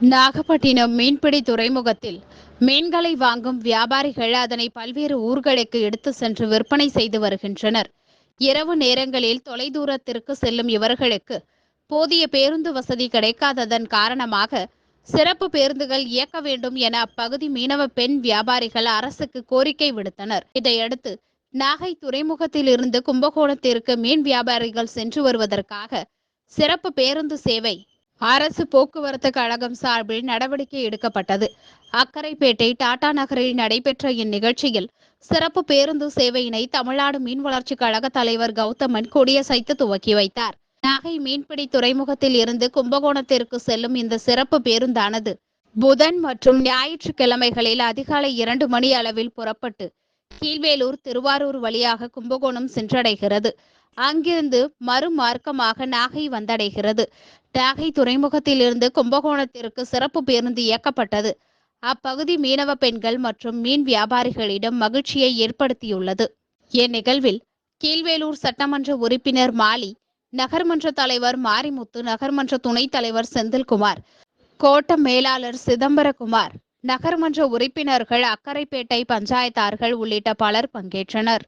நாகப்பட்டினம் மீன்பிடி துறைமுகத்தில் மீன்களை வாங்கும் வியாபாரிகள் அதனை பல்வேறு ஊர்களுக்கு எடுத்து சென்று விற்பனை செய்து வருகின்றனர். இரவு நேரங்களில் தொலைதூரத்திற்கு செல்லும் இவர்களுக்கு போதிய பேருந்து வசதி கிடைக்காததன் காரணமாக சிறப்பு பேருந்துகள் இயக்க வேண்டும் என அப்பகுதி மீனவ பெண் வியாபாரிகள் அரசுக்கு கோரிக்கை விடுத்தனர். இதையடுத்து நாகை துறைமுகத்தில் இருந்து கும்பகோணத்திற்கு மீன் வியாபாரிகள் சென்று வருவதற்காக சிறப்பு பேருந்து சேவை அரசு போக்குவரத்து கழகம் சார்பில் நடவடிக்கை எடுக்கப்பட்டது. அக்கரைப்பேட்டை டாடா நகரில் நடைபெற்ற இந்நிகழ்ச்சியில் சிறப்பு பேருந்து சேவையினை தமிழ்நாடு மீன் வளர்ச்சி கழக தலைவர் கௌதமன் கொடியசைத்து துவக்கி வைத்தார். நாகை மீன்பிடி துறைமுகத்தில் இருந்து கும்பகோணத்திற்கு செல்லும் இந்த சிறப்பு பேருந்தானது புதன் மற்றும் ஞாயிற்றுக்கிழமைகளில் அதிகாலை இரண்டு மணி அளவில் புறப்பட்டு கீழ்வேலூர் திருவாரூர் வழியாக கும்பகோணம் சென்றடைகிறது. அங்கிருந்து மறுமார்க்கமாக நாகை வந்தடைகிறது. நாகை துறைமுகத்திலிருந்து கும்பகோணத்திற்கு சிறப்பு பேருந்து இயக்கப்பட்டது. அப்பகுதி மீனவ பெண்கள் மற்றும் மீன் வியாபாரிகளிடம் மகிழ்ச்சியை ஏற்படுத்தியுள்ளது. இந்நிகழ்வில் கீழ்வேலூர் சட்டமன்ற உறுப்பினர் மாலி நகர்மன்ற தலைவர் மாரிமுத்து நகர்மன்ற துணைத் தலைவர் செந்தில்குமார் கோட்ட மேலாளர் சிதம்பரகுமார் நகர்மன்ற உறுப்பினர்கள் அக்கரைப்பேட்டை பஞ்சாயத்தார்கள் உள்ளிட்ட பலர் பங்கேற்றனர்